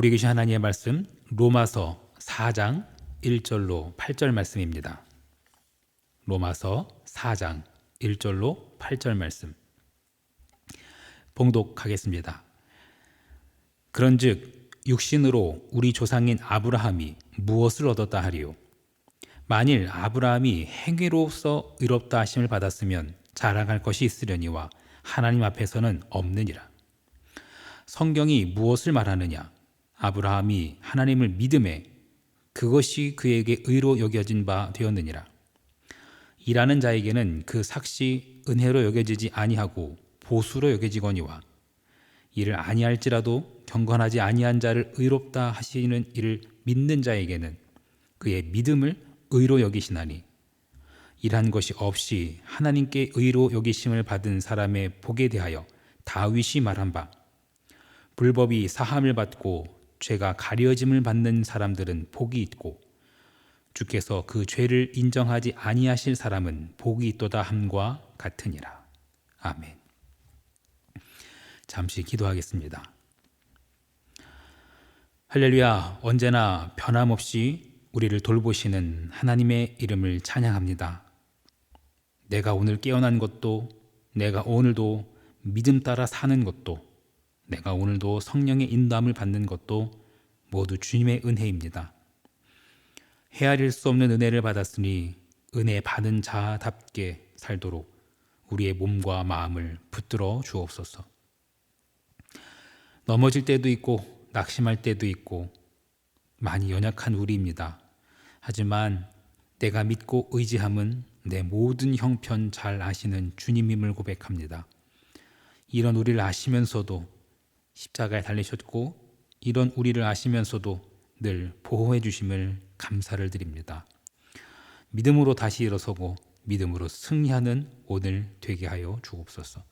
우리 계신 하나님의 말씀 로마서 4장 1절로 8절 말씀입니다. 로마서 4장 1절로 8절 말씀 봉독하겠습니다. 그런즉 육신으로 우리 조상인 아브라함이 무엇을 얻었다 하리요 만일 아브라함이 행위로서 의롭다 하심을 받았으면 자랑할 것이 있으려니와 하나님 앞에서는 없느니라 성경이 무엇을 말하느냐? 아브라함이 하나님을 믿음에 그것이 그에게 의로 여겨진 바 되었느니라. 일하는 자에게는 그 삭시 은혜로 여겨지지 아니하고 보수로 여겨지거니와 이를 아니할지라도 경건하지 아니한 자를 의롭다 하시는 이를 믿는 자에게는 그의 믿음을 의로 여기시나니 일한 것이 없이 하나님께 의로 여기심을 받은 사람의 복에 대하여 다윗이 말한 바 불법이 사함을 받고 죄가 가려짐을 받는 사람들은 복이 있고 주께서 그 죄를 인정하지 아니하실 사람은 복이 있도다 함과 같으니라. 아멘. 잠시 기도하겠습니다. 할렐루야, 언제나 변함없이 우리를 돌보시는 하나님의 이름을 찬양합니다. 내가 오늘 깨어난 것도, 내가 오늘도 믿음 따라 사는 것도, 내가 오늘도 성령의 인도함을 받는 것도 모두 주님의 은혜입니다. 헤아릴 수 없는 은혜를 받았으니 은혜 받은 자답게 살도록 우리의 몸과 마음을 붙들어 주옵소서. 넘어질 때도 있고 낙심할 때도 있고 많이 연약한 우리입니다. 하지만 내가 믿고 의지함은 내 모든 형편 잘 아시는 주님임을 고백합니다. 이런 우리를 아시면서도 십자가에 달리셨고 이런 우리를 아시면서도 늘 보호해 주심을 감사를 드립니다. 믿음으로 다시 일어서고 믿음으로 승리하는 오늘 되게 하여 주옵소서.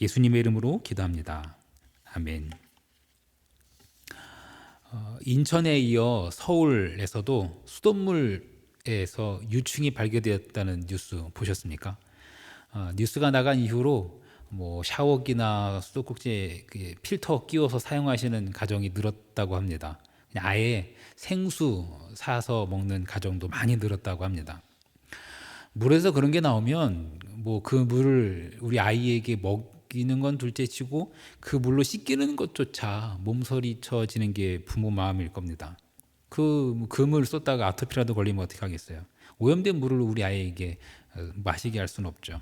예수님의 이름으로 기도합니다. 아멘. 어, 인천에 이어 서울에서도 수돗물에서 유충이 발견되었다는 뉴스 보셨습니까? 어, 뉴스가 나간 이후로 뭐 샤워기나 수도꼭지에 그 필터 끼워서 사용하시는 가정이 늘었다고 합니다. 아예 생수 사서 먹는 가정도 많이 늘었다고 합니다. 물에서 그런 게 나오면 뭐 그 물을 우리 아이에게 먹이는 건 둘째치고 그 물로 씻기는 것조차 몸서리쳐지는 게 부모 마음일 겁니다. 그 그물 쏟다가 아토피라도 걸리면 어떻게 하겠어요? 오염된 물을 우리 아이에게 어, 마시게 할 수는 없죠.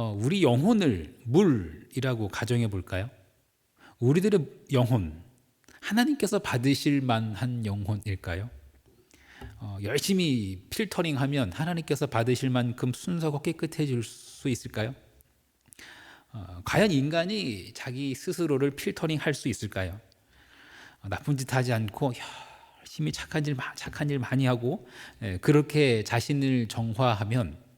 어, 우리 영혼을 물이라고 가정해 볼까요? 우리들의 영혼 하나님께서 받으실 만한 영혼일까요? 어, 열심히 필터링하면 하나님께서 받으실 만큼 순서가 깨끗해질 수 있을까요? 어, 과연 인간이 자기 스스로를 필터링할 수 있을까요? 어, 나쁜 짓 하지 않고 열심히 착한 일 착한 일 많이 하고 예, 그렇게 자신을 정화하면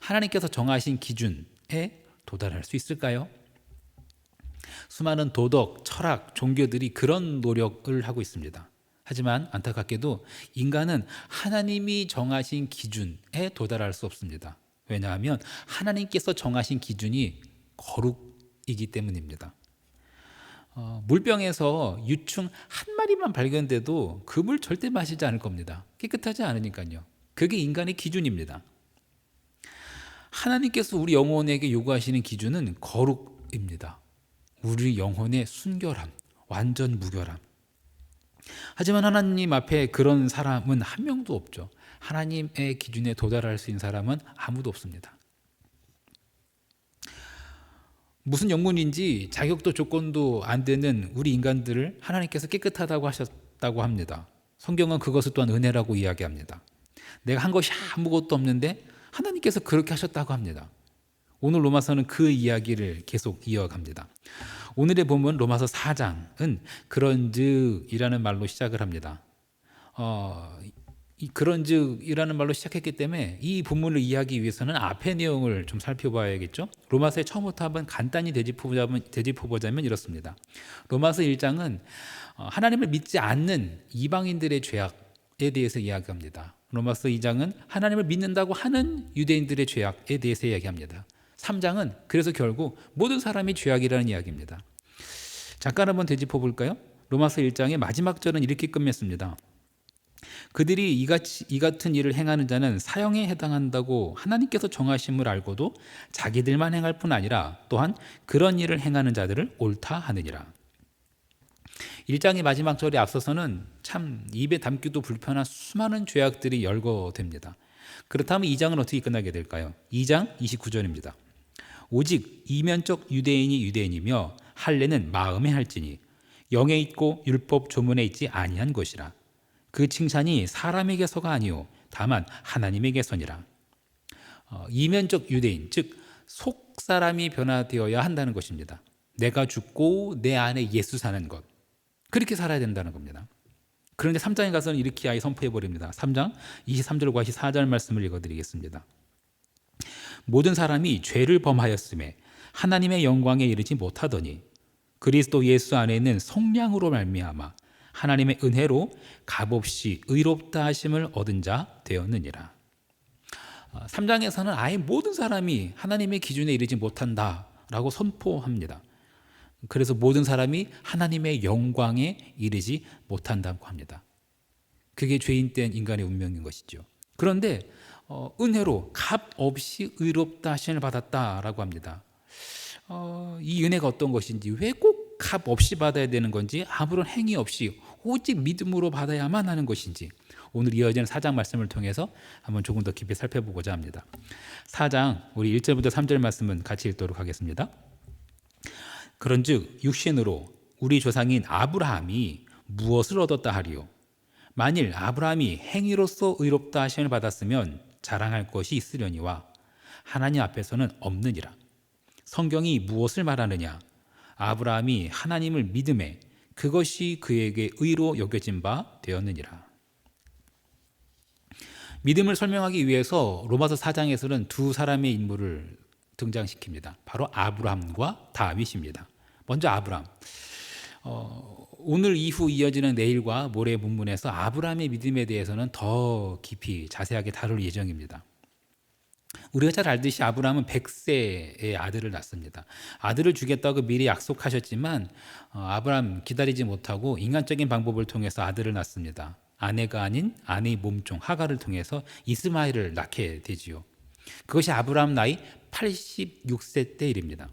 하나님께서 정하신 기준에 도달할 수 있을까요? 수많은 도덕, 철학, 종교들이 그런 노력을 하고 있습니다. 하지만 안타깝게도 인간은 하나님이 정하신 기준에 도달할 수 없습니다. 왜냐하면 하나님께서 정하신 기준이 거룩이기 때문입니다. 어, 물병에서 유충 한 마리만 발견돼도 그 물 절대 마시지 않을 겁니다. 깨끗하지 않으니까요. 그게 인간의 기준입니다. 하나님께서 우리 영혼에게 요구하시는 기준은 거룩입니다. 우리 영혼의 순결함, 완전 무결함. 하지만 하나님 앞에 그런 사람은 한 명도 없죠. 하나님의 기준에 도달할 수 있는 사람은 아무도 없습니다. 무슨 영문인지 자격도 조건도 안 되는 우리 인간들을 하나님께서 깨끗하다고 하셨다고 합니다. 성경은 그것을 또한 은혜라고 이야기합니다. 내가 한 것이 아무것도 없는데 하나님께서 그렇게 하셨다고 합니다. 오늘 로마서는 그 이야기를 계속 이어갑니다. 오늘의 본문 로마서 4장은 그런즉이라는 말로 시작을 합니다. 어, 이 그런즉이라는 말로 시작했기 때문에 이 본문을 이해하기 위해서는 앞의 내용을 좀 살펴봐야겠죠. 로마서의 처음부터 한번 간단히 되짚어보자면, 되짚어보자면 이렇습니다. 로마서 1장은 어, 하나님을 믿지 않는 이방인들의 죄악에 대해서 이야기합니다. 로마서 2장은 하나님을 믿는다고 하는 유대인들의 죄악에 대해서 이야기합니다. 3장은 그래서 결국 모든 사람이 죄악이라는 이야기입니다. 잠깐 한번 되짚어 볼까요? 로마서 1장의 마지막 절은 이렇게 끝맺습니다. 그들이 이같이, 이 같은 일을 행하는 자는 사형에 해당한다고 하나님께서 정하심을 알고도 자기들만 행할 뿐 아니라 또한 그런 일을 행하는 자들을 옳다 하느니라. 1장의 마지막 절에 앞서서는 참 입에 담기도 불편한 수많은 죄악들이 열거됩니다. 그렇다면 2장은 어떻게 끝나게 될까요? 2장 29절입니다. 오직 이면적 유대인이 유대인이며 할례는 마음에 할지니 영에 있고 율법 조문에 있지 아니한 것이라. 그 칭찬이 사람에게서가 아니요 다만 하나님에게서니라. 어, 이면적 유대인 즉 속 사람이 변화되어야 한다는 것입니다. 내가 죽고 내 안에 예수 사는 것 그렇게 살아야 된다는 겁니다. 그런데 3장에 가서는 이렇게 아예 선포해 버립니다. 3장 23절과 24절 말씀을 읽어 드리겠습니다. 모든 사람이 죄를 범하였음에 하나님의 영광에 이르지 못하더니 그리스도 예수 안에 있는 성량으로 말미암아 하나님의 은혜로 값없이 의롭다 하심을 얻은 자 되었느니라. 3장에서는 아예 모든 사람이 하나님의 기준에 이르지 못한다라고 선포합니다. 그래서 모든 사람이 하나님의 영광에 이르지 못한다고 합니다. 그게 죄인 된 인간의 운명인 것이죠. 그런데 어, 은혜로 값 없이 의롭다 하심을 받았다라고 합니다. 어, 이 은혜가 어떤 것인지 왜 꼭 값 없이 받아야 되는 건지 아무런 행위 없이 오직 믿음으로 받아야만 하는 것인지 오늘 이어지는 사장 말씀을 통해서 한번 조금 더 깊이 살펴보고자 합니다. 사장 우리 1절부터 3절 말씀은 같이 읽도록 하겠습니다. 그런즉 육신으로 우리 조상인 아브라함이 무엇을 얻었다 하리요? 만일 아브라함이 행위로서 의롭다 하심을 받았으면 자랑할 것이 있으려니와 하나님 앞에서는 없느니라. 성경이 무엇을 말하느냐? 아브라함이 하나님을 믿음에 그것이 그에게 의로 여겨진 바 되었느니라. 믿음을 설명하기 위해서 로마서 4장에서는 두 사람의 인물을 등장시킵니다. 바로 아브라함과 다윗입니다. 먼저 아브라함. 어, 오늘 이후 이어지는 내일과 모레 본문에서 아브라함의 믿음에 대해서는 더 깊이 자세하게 다룰 예정입니다. 우리가 잘 알듯이 아브라함은 100세의 아들을 낳습니다. 아들을 주겠다고 미리 약속하셨지만 어, 아브라함 기다리지 못하고 인간적인 방법을 통해서 아들을 낳습니다. 아내가 아닌 아내의 몸종 하가를 통해서 이스마엘을 낳게 되지요. 그것이 아브라함 나이 86세 때 일입니다.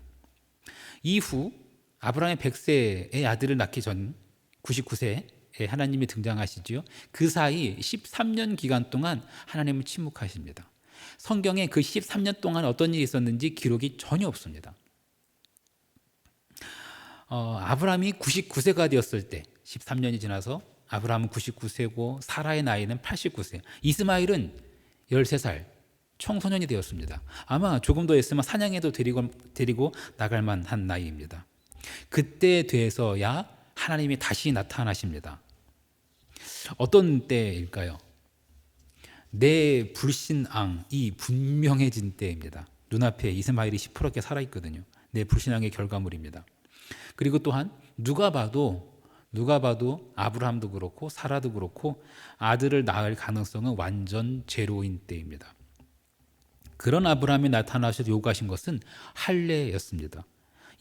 이후 아브라함의 100세의 아들을 낳기 전 99세에 하나님이 등장하시지요. 그 사이 13년 기간 동안 하나님은 침묵하십니다. 성경에 그 13년 동안 어떤 일이 있었는지 기록이 전혀 없습니다. 어, 아브라함이 99세가 되었을 때 13년이 지나서 아브라함은 99세고 사라의 나이는 89세. 이스마일은 13살 청소년이 되었습니다. 아마 조금 더 있으면 사냥에도 데리고, 데리고 나갈 만한 나이입니다. 그때 돼서야 하나님이 다시 나타나십니다. 어떤 때일까요? 내 불신앙이 분명해진 때입니다. 눈앞에 이스마일이 시퍼렇게 살아있거든요. 내 불신앙의 결과물입니다. 그리고 또한 누가 봐도 누가 봐도 아브라함도 그렇고 사라도 그렇고 아들을 낳을 가능성은 완전 제로인 때입니다. 그런 아브라함이 나타나셔서 요구하신 것은 할례였습니다.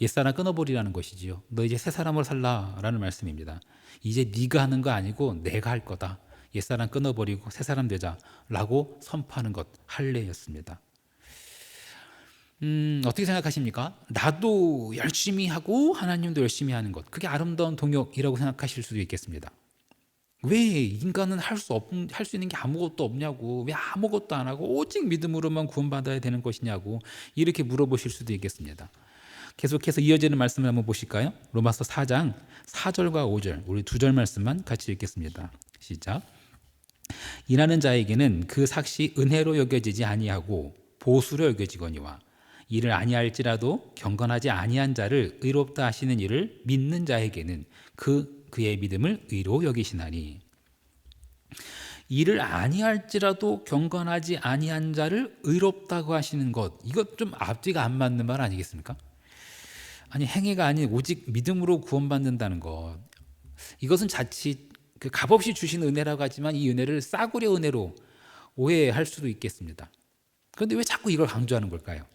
옛사람 끊어버리라는 것이지요. 너 이제 새 사람으로 살라라는 말씀입니다. 이제 네가 하는 거 아니고 내가 할 거다. 옛사람 끊어버리고 새 사람 되자라고 선포하는 것 할례였습니다. 음, 어떻게 생각하십니까? 나도 열심히 하고 하나님도 열심히 하는 것. 그게 아름다운 동역이라고 생각하실 수도 있겠습니다. 왜 인간은 할 수 없, 할 수 있는 게 아무것도 없냐고, 왜 아무것도 안 하고 오직 믿음으로만 구원받아야 되는 것이냐고, 이렇게 물어보실 수도 있겠습니다. 계속해서 이어지는 말씀을 한번 보실까요? 로마서 4장 4절과 5절, 우리 두 절 말씀만 같이 읽겠습니다. 시작. 일하는 자에게는 그 삭시 은혜로 여겨지지 아니하고 보수로 여겨지거니와 이를 아니할지라도 경건하지 아니한 자를 의롭다 하시는 이를 믿는 자에게는 그 그의 믿음을 의로 여기시나니 이를 아니할지라도 경건하지 아니한 자를 의롭다고 하시는 것 이것 좀 앞뒤가 안 맞는 말 아니겠습니까? 아니 행위가 아닌 오직 믿음으로 구원받는다는 것 이것은 자칫 그 값없이 주신 은혜라고 하지만 이 은혜를 싸구려 은혜로 오해할 수도 있겠습니다. 그런데 왜 자꾸 이걸 강조하는 걸까요?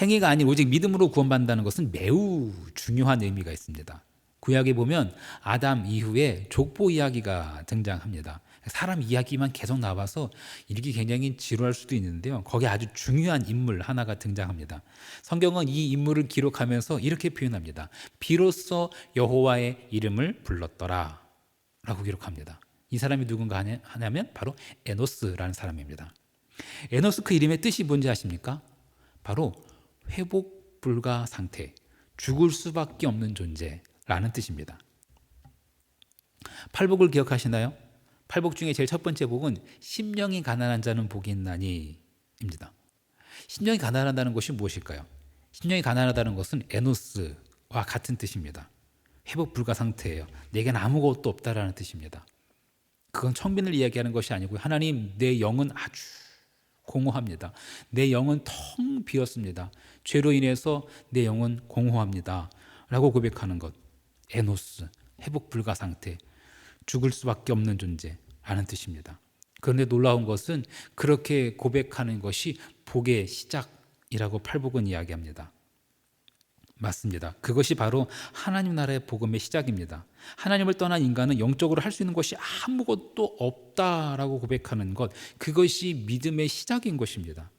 행위가 아닌 오직 믿음으로 구원받는다는 것은 매우 중요한 의미가 있습니다. 구약에 보면 아담 이후에 족보 이야기가 등장합니다. 사람 이야기만 계속 나와서 읽기 굉장히 지루할 수도 있는데요. 거기에 아주 중요한 인물 하나가 등장합니다. 성경은 이 인물을 기록하면서 이렇게 표현합니다. 비로소 여호와의 이름을 불렀더라. 라고 기록합니다. 이 사람이 누군가 하냐면 바로 에노스라는 사람입니다. 에노스 그 이름의 뜻이 뭔지 아십니까? 바로 회복 불가 상태, 죽을 수밖에 없는 존재 라는 뜻입니다. 팔복을 기억하시나요? 팔복 중에 제일 첫 번째 복은 심령이 가난한 자는 복이 있나니입니다. 심령이 가난하다는 것이 무엇일까요? 심령이 가난하다는 것은 에노스와 같은 뜻입니다. 회복 불가 상태예요. 내겐 아무것도 없다라는 뜻입니다. 그건 청빈을 이야기하는 것이 아니고 하나님 내 영은 아주 공허합니다. 내 영은 텅 비었습니다. 죄로 인해서 내 영은 공허합니다. 라고 고백하는 것. 에노스, 회복 불가 상태, 죽을 수밖에 없는 존재라는 뜻입니다. 그런데 놀라운 것은 그렇게 고백하는 것이 복의 시작이라고 팔복은 이야기합니다. 맞습니다. 그것이 바로 하나님 나라의 복음의 시작입니다. 하나님을 떠난 인간은 영적으로 할 수 있는 것이 아무것도 없다라고 고백하는 것, 그것이 믿음의 시작인 것입니다.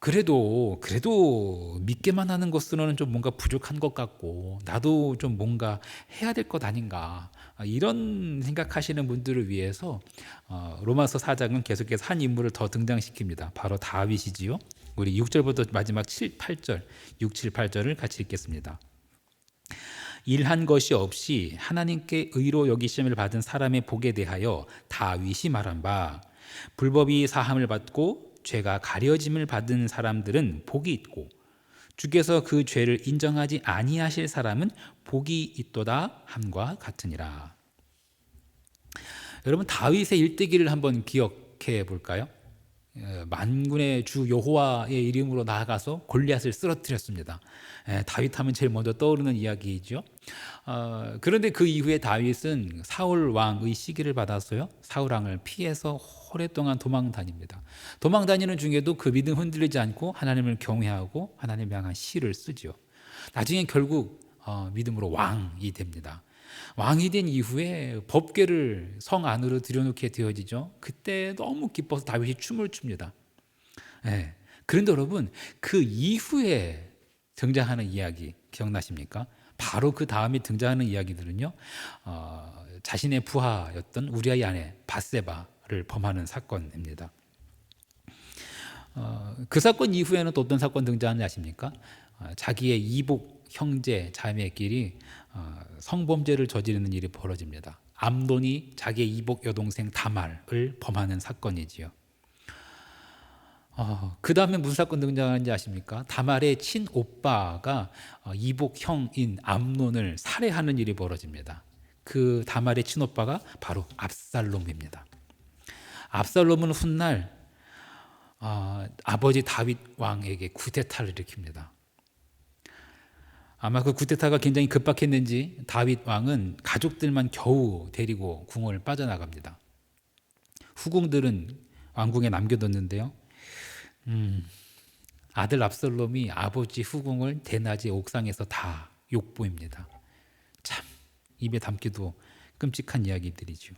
그래도 그래도 믿게만 하는 것으로는 좀 뭔가 부족한 것 같고 나도 좀 뭔가 해야 될 것 아닌가 아, 이런 생각하시는 분들을 위해서 어, 로마서 4장은 계속해서 한 인물을 더 등장시킵니다. 바로 다윗이지요. 우리 6절부터 마지막 7, 8절, 6, 7, 8절을 같이 읽겠습니다. 일한 것이 없이 하나님께 의로 여기심을 받은 사람의 복에 대하여 다윗이 말한 바 불법이 사함을 받고 죄가 가려짐을 받은 사람들은 복이 있고 주께서 그 죄를 인정하지 아니하실 사람은 복이 있도다 함과 같으니라. 여러분 다윗의 일대기를 한번 기억해 볼까요? 예, 만군의 주 여호와의 이름으로 나아가서 골리앗을 쓰러뜨렸습니다. 예, 다윗하면 제일 먼저 떠오르는 이야기이죠. 어, 그런데 그 이후에 다윗은 사울 왕의 시기를 받았어요. 사울 왕을 피해서 오랫동안 도망 다닙니다. 도망 다니는 중에도 그 믿음 흔들리지 않고 하나님을 경외하고 하나님 향한 시를 쓰죠. 나중에 결국 어, 믿음으로 왕이 됩니다. 왕이 된 이후에 법궤를 성 안으로 들여놓게 되어지죠. 그때 너무 기뻐서 다윗이 춤을 춥니다. 예. 그런데 여러분 그 이후에 등장하는 이야기 기억나십니까? 바로 그 다음에 등장하는 이야기들은요. 어, 자신의 부하였던 우리아의 아내 바세바를 범하는 사건입니다. 어, 그 사건 이후에는 또 어떤 사건 등장하는지 아십니까? 어, 자기의 이복 형제 자매끼리 어, 성범죄를 저지르는 일이 벌어집니다. 암돈이 자기의 이복 여동생 다말을 범하는 사건이지요. 어, 그 다음에 무슨 사건 등장하는지 아십니까? 다말의 친오빠가 어, 이복 형인 암론을 살해하는 일이 벌어집니다. 그 다말의 친오빠가 바로 압살롬입니다. 압살롬은 훗날 어, 아버지 다윗 왕에게 쿠데타를 일으킵니다. 아마 그 쿠데타가 굉장히 급박했는지 다윗 왕은 가족들만 겨우 데리고 궁을 빠져나갑니다. 후궁들은 왕궁에 남겨뒀는데요. 음, 아들 압살롬이 아버지 후궁을 대낮에 옥상에서 다 욕보입니다. 참 입에 담기도 끔찍한 이야기들이죠.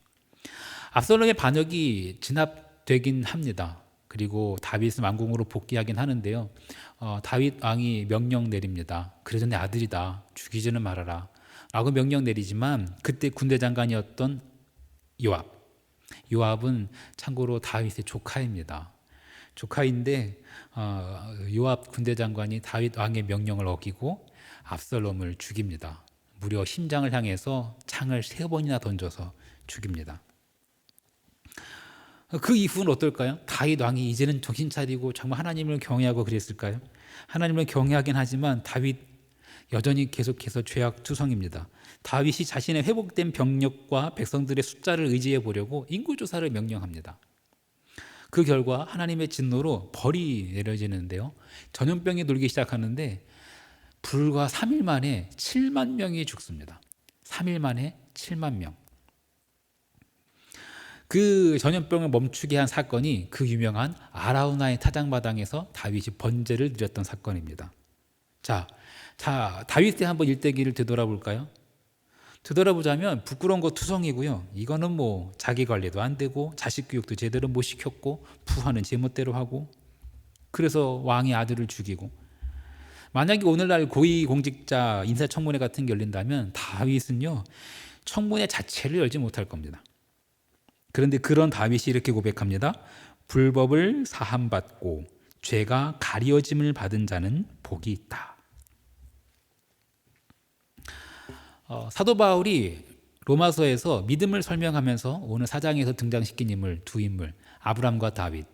압살롬의 반역이 진압되긴 합니다. 그리고 다윗은 왕궁으로 복귀하긴 하는데요. 어, 다윗 왕이 명령 내립니다. 그래도 내 아들이다. 죽이지는 말아라. 라고 명령 내리지만 그때 군대 장관이었던 요압. 요압은 참고로 다윗의 조카입니다. 조카인데 어, 요압 군대 장관이 다윗 왕의 명령을 어기고 압살롬을 죽입니다. 무려 심장을 향해서 창을 세 번이나 던져서 죽입니다. 그 이후는 어떨까요? 다윗 왕이 이제는 정신 차리고 정말 하나님을 경외하고 그랬을까요? 하나님을 경외하긴 하지만 다윗 여전히 계속해서 죄악 투성입니다. 다윗이 자신의 회복된 병력과 백성들의 숫자를 의지해 보려고 인구 조사를 명령합니다. 그 결과 하나님의 진노로 벌이 내려지는데요. 전염병이 돌기 시작하는데 불과 3일 만에 7만 명이 죽습니다. 3일 만에 7만 명. 그 전염병을 멈추게 한 사건이 그 유명한 아라우나의 타작마당에서 다윗이 번제를 드렸던 사건입니다. 자, 자 다윗의 한번 일대기를 되돌아볼까요? 되돌아보자면 부끄러운 거 투성이고요. 이거는 뭐 자기 관리도 안 되고 자식 교육도 제대로 못 시켰고 부하는 제멋대로 하고 그래서 왕의 아들을 죽이고 만약에 오늘날 고위공직자 인사청문회 같은 게 열린다면 다윗은요 청문회 자체를 열지 못할 겁니다. 그런데 그런 다윗이 이렇게 고백합니다. 불법을 사함받고 죄가 가려짐을 받은 자는 복이 있다. 어, 사도 바울이 로마서에서 믿음을 설명하면서 오늘 사장에서 등장시킨 인물 두 인물 아브람과 다윗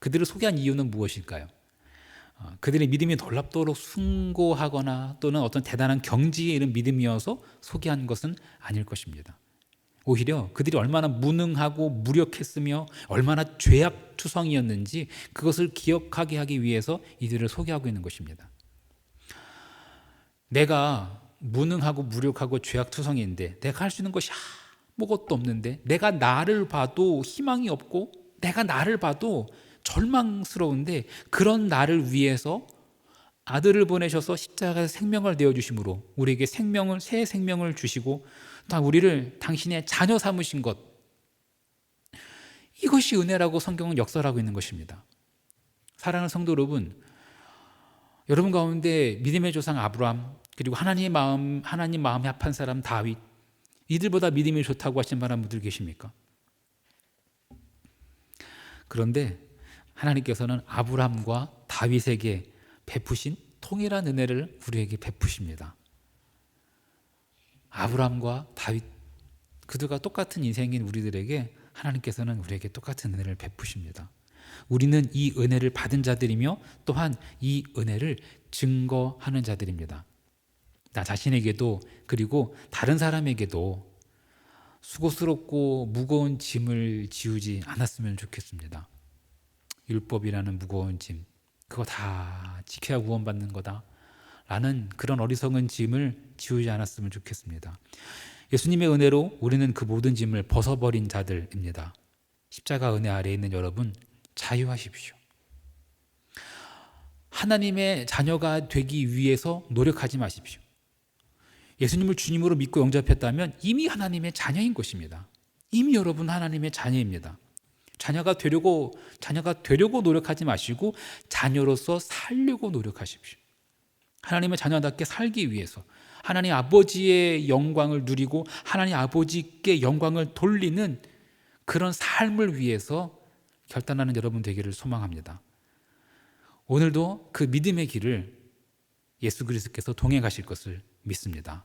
그들을 소개한 이유는 무엇일까요? 어, 그들의 믿음이 놀랍도록 숭고하거나 또는 어떤 대단한 경지에 이른 믿음이어서 소개한 것은 아닐 것입니다. 오히려 그들이 얼마나 무능하고 무력했으며 얼마나 죄악 투성이었는지 그것을 기억하게 하기 위해서 이들을 소개하고 있는 것입니다. 내가 무능하고 무력하고 죄악 투성인데 내가 할 수 있는 것이 아무것도 없는데 내가 나를 봐도 희망이 없고 내가 나를 봐도 절망스러운데 그런 나를 위해서 아들을 보내셔서 십자가에서 생명을 내어 주심으로 우리에게 생명을 새 생명을 주시고 또 우리를 당신의 자녀 삼으신 것 이것이 은혜라고 성경은 역설하고 있는 것입니다. 사랑하는 성도 여러분, 여러분 가운데 믿음의 조상 아브라함 그리고 하나님의 마음 하나님 마음에 합한 사람 다윗 이들보다 믿음이 좋다고 하신 분들 계십니까? 그런데 하나님께서는 아브라함과 다윗에게 베푸신 통일한 은혜를 우리에게 베푸십니다. 아브라함과 다윗 그들과 똑같은 인생인 우리들에게 하나님께서는 우리에게 똑같은 은혜를 베푸십니다. 우리는 이 은혜를 받은 자들이며 또한 이 은혜를 증거하는 자들입니다. 나 자신에게도 그리고 다른 사람에게도 수고스럽고 무거운 짐을 지우지 않았으면 좋겠습니다. 율법이라는 무거운 짐, 그거 다 지켜야 구원받는 거다. 라는 그런 어리석은 짐을 지우지 않았으면 좋겠습니다. 예수님의 은혜로 우리는 그 모든 짐을 벗어버린 자들입니다. 십자가 은혜 아래에 있는 여러분, 자유하십시오. 하나님의 자녀가 되기 위해서 노력하지 마십시오. 예수님을 주님으로 믿고 영접했다면 이미 하나님의 자녀인 것입니다. 이미 여러분 하나님의 자녀입니다. 자녀가 되려고 자녀가 되려고 노력하지 마시고 자녀로서 살려고 노력하십시오. 하나님의 자녀답게 살기 위해서 하나님 아버지의 영광을 누리고 하나님 아버지께 영광을 돌리는 그런 삶을 위해서 결단하는 여러분 되기를 소망합니다. 오늘도 그 믿음의 길을 예수 그리스도께서 동행 가실 것을 믿습니다.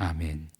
아멘.